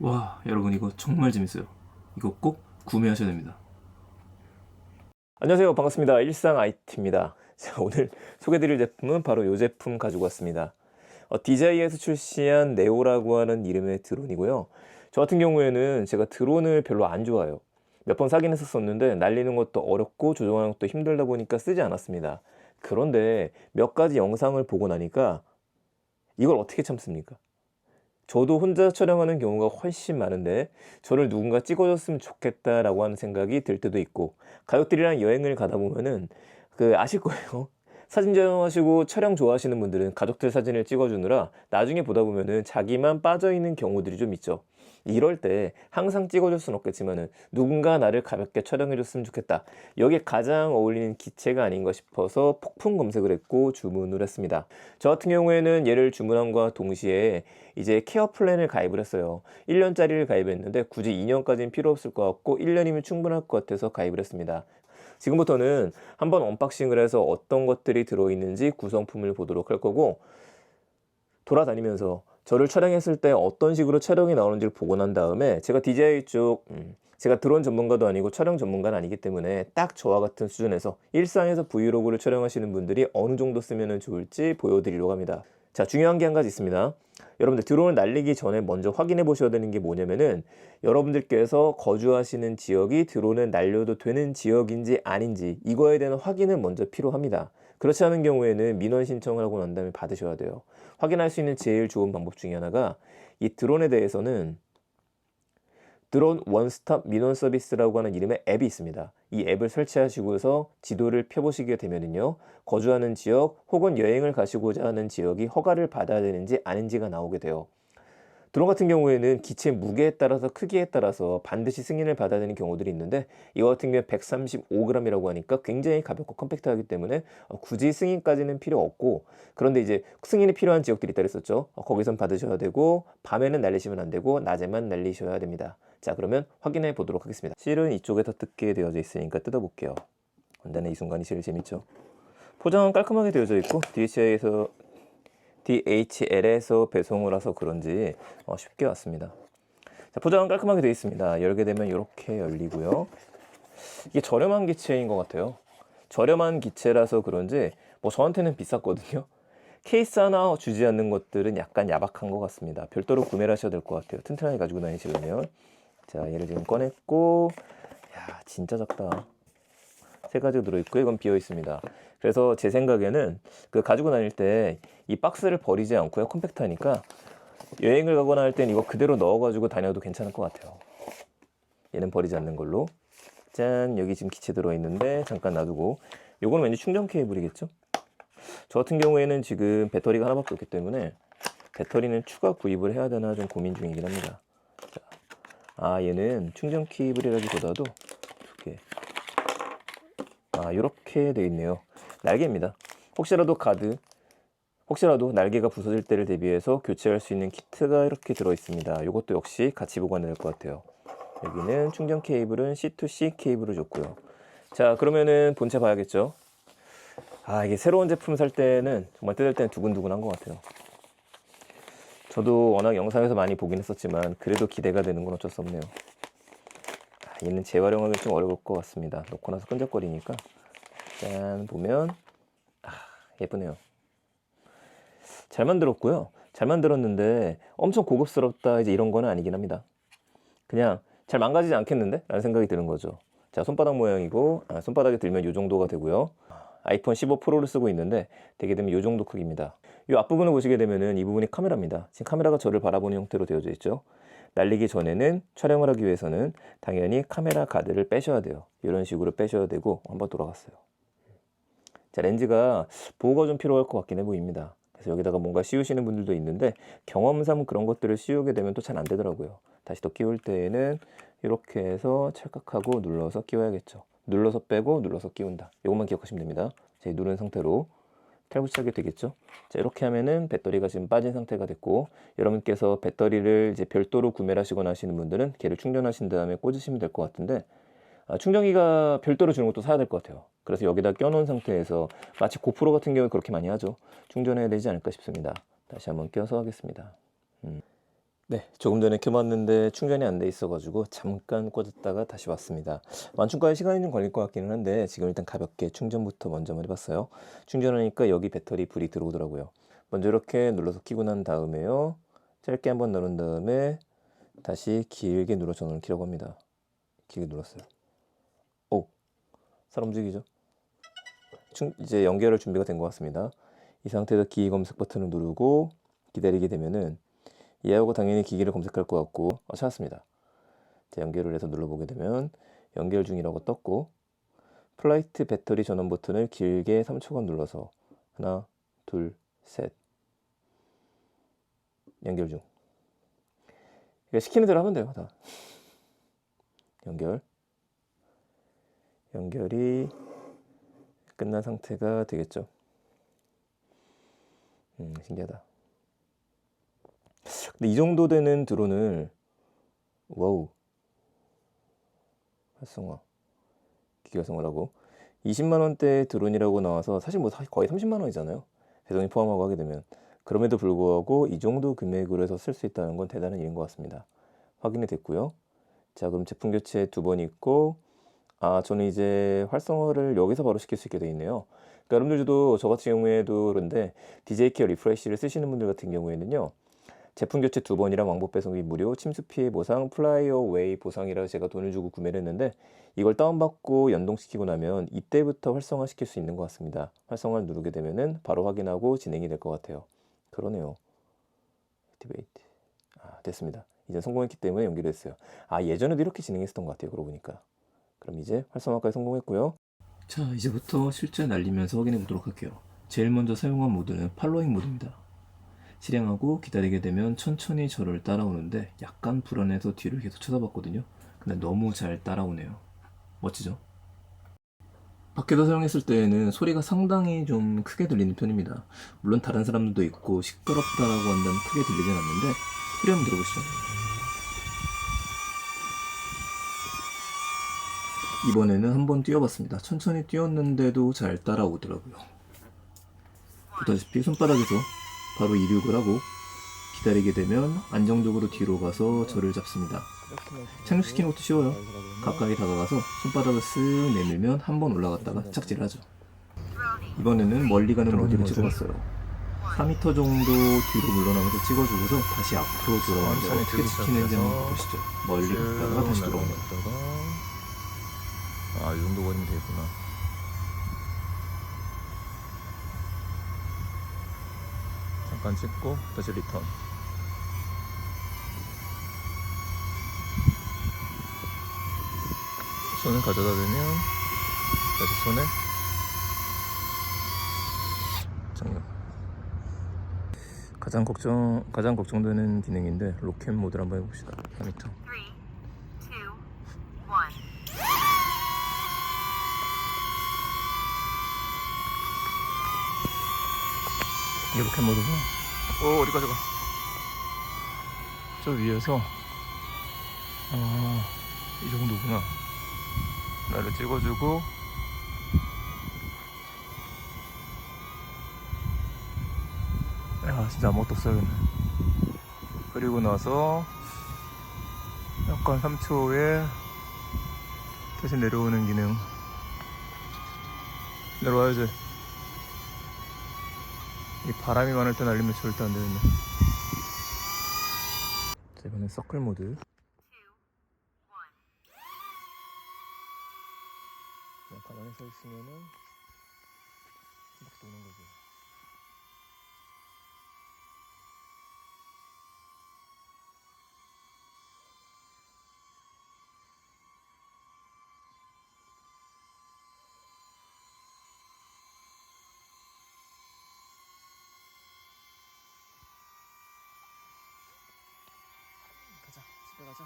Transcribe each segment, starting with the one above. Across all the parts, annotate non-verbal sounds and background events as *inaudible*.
와 여러분 이거 정말 재밌어요 이거 꼭 구매하셔야 됩니다 안녕하세요. 반갑습니다. 일상 IT입니다. *laughs* 자, 오늘 소개드릴 제품은 바로 이 제품 가지고 왔습니다. 어, DJI에서 출시한 네오라고 하는 이름의 드론이고요. 저 같은 경우에는 제가 드론을 별로 안 좋아해요. 몇 번 사긴 했었었는데 날리는 것도 어렵고 조종하는 것도 힘들다 보니까 쓰지 않았습니다. 그런데 몇 가지 영상을 보고 나니까 이걸 어떻게 참습니까? 저도 혼자 촬영하는 경우가 훨씬 많은데 저를 누군가 찍어줬으면 좋겠다라고 하는 생각이 들 때도 있고 가족들이랑 여행을 가다 보면은 그 아실 거예요. 사진 촬영하시고 촬영 좋아하시는 분들은 가족들 사진을 찍어주느라 나중에 보다 보면은 자기만 빠져 있는 경우들이 좀 있죠. 이럴 때 항상 찍어줄 수는 없겠지만은 누군가 나를 가볍게 촬영해줬으면 좋겠다. 여기에 가장 어울리는 기체가 아닌가 싶어서 폭풍 검색을 했고 주문을 했습니다. 저 같은 경우에는 얘를 주문함과 동시에 이제 케어 플랜을 가입을 했어요. 1년짜리를 가입했는데 굳이 2년까지는 필요 없을 것 같고 1년이면 충분할 것 같아서 가입을 했습니다. 지금부터는 한번 언박싱을 해서 어떤 것들이 들어있는지 구성품을 보도록 할 거고 돌아다니면서 저를 촬영했을 때 어떤 식으로 촬영이 나오는지를 보고 난 다음에 제가 DJI 쪽 음, 제가 드론 전문가도 아니고 촬영 전문가는 아니기 때문에 딱 저와 같은 수준에서 일상에서 브이로그를 촬영하시는 분들이 어느 정도 쓰면 좋을지 보여드리려고 합니다. 자, 중요한 게 한 가지 있습니다. 여러분들 드론을 날리기 전에 먼저 확인해 보셔야 되는 게 뭐냐면은 여러분들께서 거주하시는 지역이 드론을 날려도 되는 지역인지 아닌지 이거에 대한 확인은 먼저 필요합니다. 그렇지 않은 경우에는 민원 신청을 하고 난 다음에 받으셔야 돼요. 확인할 수 있는 제일 좋은 방법 중에 하나가 이 드론에 대해서는 드론 원스톱 민원 서비스라고 하는 이름의 앱이 있습니다. 이 앱을 설치하시고서 지도를 펴보시게 되면은요, 거주하는 지역 혹은 여행을 가시고자 하는 지역이 허가를 받아야 되는지 아닌지가 나오게 돼요. 드론 같은 경우에는 기체 무게에 따라서 크기에 따라서 반드시 승인을 받아야 되는 경우들이 있는데 이거 같은 경우에 135g이라고 하니까 굉장히 가볍고 컴팩트하기 때문에 어, 굳이 승인까지는 필요 없고 그런데 이제 승인이 필요한 지역들이 있다 그랬었죠. 어, 거기선 받으셔야 되고 밤에는 날리시면 안 되고 낮에만 날리셔야 됩니다. 자 그러면 확인해 보도록 하겠습니다. 실은 이쪽에서 뜯게 되어져 있으니까 뜯어볼게요. 언제나 이 순간이 제일 재밌죠. 포장은 깔끔하게 되어져 있고 DHI에서 DHL에서 배송을 해서 그런지 어, 쉽게 왔습니다. 자, 포장은 깔끔하게 되어 있습니다. 열게 되면 이렇게 열리고요. 이게 저렴한 기체인 것 같아요. 저렴한 기체라서 그런지 뭐 저한테는 비쌌거든요. 케이스 하나 주지 않는 것들은 약간 야박한 것 같습니다. 별도로 구매를 하셔야 될 것 같아요. 튼튼하게 가지고 다니시려면. 자, 얘를 지금 꺼냈고, 야, 진짜 작다. 세 가지가 들어있고, 이건 비어 있습니다. 그래서 제 생각에는 그 가지고 다닐 때 이 박스를 버리지 않고요. 컴팩트하니까 여행을 가거나 할 땐 이거 그대로 넣어가지고 다녀도 괜찮을 것 같아요. 얘는 버리지 않는 걸로. 짠, 여기 지금 기체 들어있는데 잠깐 놔두고. 요거는 왠지 충전 케이블이겠죠? 저 같은 경우에는 지금 배터리가 하나밖에 없기 때문에 배터리는 추가 구입을 해야 되나 좀 고민 중이긴 합니다. 자, 아 얘는 충전 케이블이라기보다도 두 개. 아 이렇게 되어 있네요. 날개입니다. 혹시라도 가드, 혹시라도 날개가 부서질 때를 대비해서 교체할 수 있는 키트가 이렇게 들어 있습니다. 이것도 역시 같이 보관해야 될 것 같아요. 여기는 충전 케이블은 C2C 케이블을 줬고요. 자 그러면은 본체 봐야겠죠. 아 이게 새로운 제품 살 때는 정말 뜯을 때는 두근두근한 것 같아요. 저도 워낙 영상에서 많이 보긴 했었지만 그래도 기대가 되는 건 어쩔 수 없네요. 아, 얘는 재활용하기 좀 어려울 것 같습니다. 놓고 나서 끈적거리니까 짠 보면 아 예쁘네요. 잘 만들었고요. 잘 만들었는데 엄청 고급스럽다 이제 이런 거는 아니긴 합니다. 그냥 잘 망가지지 않겠는데? 라는 생각이 드는 거죠. 자 손바닥 모양이고 아, 손바닥에 들면 이 정도가 되고요. 아이폰 15 프로를 쓰고 있는데 되게 되면 이 정도 크기입니다. 이 앞부분을 보시게 되면은 이 부분이 카메라입니다. 지금 카메라가 저를 바라보는 형태로 되어져 있죠. 날리기 전에는 촬영을 하기 위해서는 당연히 카메라 가드를 빼셔야 돼요. 이런 식으로 빼셔야 되고 한번 돌아갔어요. 자 렌즈가 보호가 좀 필요할 것 같긴 해 보입니다. 그래서 여기다가 뭔가 씌우시는 분들도 있는데 경험상 그런 것들을 씌우게 되면 또 잘 안 되더라고요. 다시 또 끼울 때에는 이렇게 해서 찰칵하고 눌러서 끼워야겠죠. 눌러서 빼고 눌러서 끼운다. 이것만 기억하시면 됩니다. 자, 누른 상태로 탈부착이 되겠죠. 자, 이렇게 하면은 배터리가 지금 빠진 상태가 됐고 여러분께서 배터리를 이제 별도로 구매를 하시거나 하시는 분들은 걔를 충전하신 다음에 꽂으시면 될 것 같은데 아, 충전기가 별도로 주는 것도 사야 될 것 같아요. 그래서 여기다 껴놓은 상태에서 마치 고프로 같은 경우에 그렇게 많이 하죠. 충전해야 되지 않을까 싶습니다. 다시 한번 껴서 하겠습니다. 음. 네, 조금 전에 켜봤는데 충전이 안 돼 있어가지고 잠깐 꽂았다가 다시 왔습니다. 완충까지 시간이 좀 걸릴 것 같기는 한데 지금 일단 가볍게 충전부터 먼저 한번 해봤어요. 충전하니까 여기 배터리 불이 들어오더라고요. 먼저 이렇게 눌러서 켜고 난 다음에요. 짧게 한번 누른 다음에 다시 길게 눌러 전원을 켜라고 합니다. 길게 눌렀어요. 오, 사람 움직이죠? 충, 이제 연결할 준비가 된 것 같습니다. 이 상태에서 기기 검색 버튼을 누르고 기다리게 되면은 얘하고 당연히 기기를 검색할 것 같고 어, 찾았습니다. 자, 연결을 해서 눌러보게 되면 연결 중이라고 떴고 플라이트 배터리 전원 버튼을 길게 3초간 눌러서 하나 둘 셋. 연결 중. 이거 시키는 대로 하면 돼요 다. 연결. 연결이 끝난 상태가 되겠죠? 음 신기하다 근데 이 정도 되는 드론을 와우. 활성화. 기계 활성화라고. 20만 원대 드론이라고 나와서 사실 뭐 사- 거의 30만 원이잖아요. 배송이 포함하고 하게 되면. 그럼에도 불구하고 이 정도 금액으로 해서 쓸 수 있다는 건 대단한 일인 것 같습니다. 확인이 됐고요. 자 그럼 제품 교체 두 번 있고 아 저는 이제 활성화를 여기서 바로 시킬 수 있게 되어 있네요. 그러니까 여러분들도 저 같은 경우에도 그런데 DJ 케어 리프레시를 쓰시는 분들 같은 경우에는요 제품 교체 두 번이랑 왕복 배송이 무료, 침수 피해 보상, 플라이어 웨이 보상이라 제가 돈을 주고 구매를 했는데 이걸 다운받고 연동시키고 나면 이때부터 활성화 시킬 수 있는 것 같습니다. 활성화를 누르게 되면은 바로 확인하고 진행이 될 것 같아요. 그러네요. 액티베이트. 아, 됐습니다. 이제 성공했기 때문에 연결됐어요. 아, 예전에도 이렇게 진행했었던 것 같아요. 그러고 보니까. 그럼 이제 활성화까지 성공했고요. 자, 이제부터 실제 날리면서 확인해 보도록 할게요. 제일 먼저 사용한 모드는 팔로잉 모드입니다. 실행하고 기다리게 되면 천천히 저를 따라오는데 약간 불안해서 뒤를 계속 쳐다봤거든요. 근데 너무 잘 따라오네요. 멋지죠? 밖에서 사용했을 때에는 소리가 상당히 좀 크게 들리는 편입니다. 물론 다른 사람들도 있고 시끄럽다라고 한다면 크게 들리진 않는데 소리 한번 들어보시죠. 이번에는 한번 뛰어봤습니다. 천천히 뛰었는데도 잘 따라오더라고요. 보다시피 손바닥에서 바로 이륙을 하고 기다리게 되면 안정적으로 뒤로 가서 저를 잡습니다. 착륙시키는 것도 쉬워요. 가까이 다가가서 손바닥을 쓱 내밀면 한 번 올라갔다가 착지를 하죠. 이번에는 멀리 가는 어디로 찍어봤어요. 4m 정도 뒤로 물러나면서 찍어주고서 다시 앞으로 돌아오는데 어떻게 찍히는지 한번 보시죠. 멀리 갔다가 다시 돌아오는 거. 아, 이 정도 거리면 되겠구나. 잠깐 찍고 다시 리턴. 손을 가져다 대면 다시 손에 장력. 가장 걱정 가장 걱정되는 기능인데 로켓 모드를 한번 해봅시다. 4m. 이게 로켓 모드고 오 어디까지 가? 저 위에서 아이 정도구나. 나를 찍어주고 야 진짜 아무것도 없어야겠네 그리고 나서 약간 3초에 다시 내려오는 기능. 내려와야지 이 바람이 많을 때 날리면 절대 안 되는데. 자, 이번엔 서클 모드. 가만히 서 있으면은 가자, 집에 가자.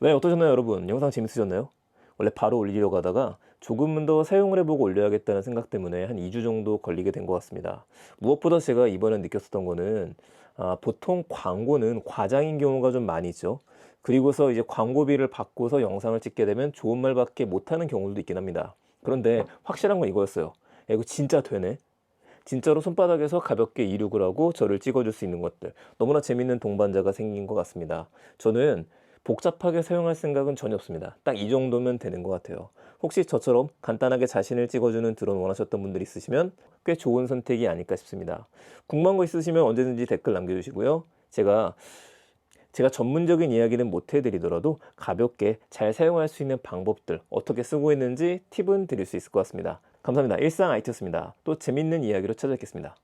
네, 어떠셨나요, 여러분? 영상 재밌으셨나요? 원래 바로 올리려고 하다가 조금은 더 사용을 해보고 올려야겠다는 생각 때문에 한 2주 정도 걸리게 된 것 같습니다. 무엇보다 제가 이번에 느꼈었던 거는 아, 보통 광고는 과장인 경우가 좀 많이 있죠. 그리고서 이제 광고비를 받고서 영상을 찍게 되면 좋은 말밖에 못하는 경우도 있긴 합니다. 그런데 확실한 건 이거였어요. 야, 이거 진짜 되네. 진짜로 손바닥에서 가볍게 이륙을 하고 저를 찍어줄 수 있는 것들 너무나 재밌는 동반자가 생긴 것 같습니다. 저는 복잡하게 사용할 생각은 전혀 없습니다. 딱 이 정도면 되는 것 같아요. 혹시 저처럼 간단하게 자신을 찍어주는 드론 원하셨던 분들 있으시면 꽤 좋은 선택이 아닐까 싶습니다. 궁금한 거 있으시면 언제든지 댓글 남겨주시고요. 제가 제가 전문적인 이야기는 못 해드리더라도 가볍게 잘 사용할 수 있는 방법들 어떻게 쓰고 있는지 팁은 드릴 수 있을 것 같습니다. 감사합니다. 일상 IT였습니다. 또 재밌는 이야기로 찾아뵙겠습니다.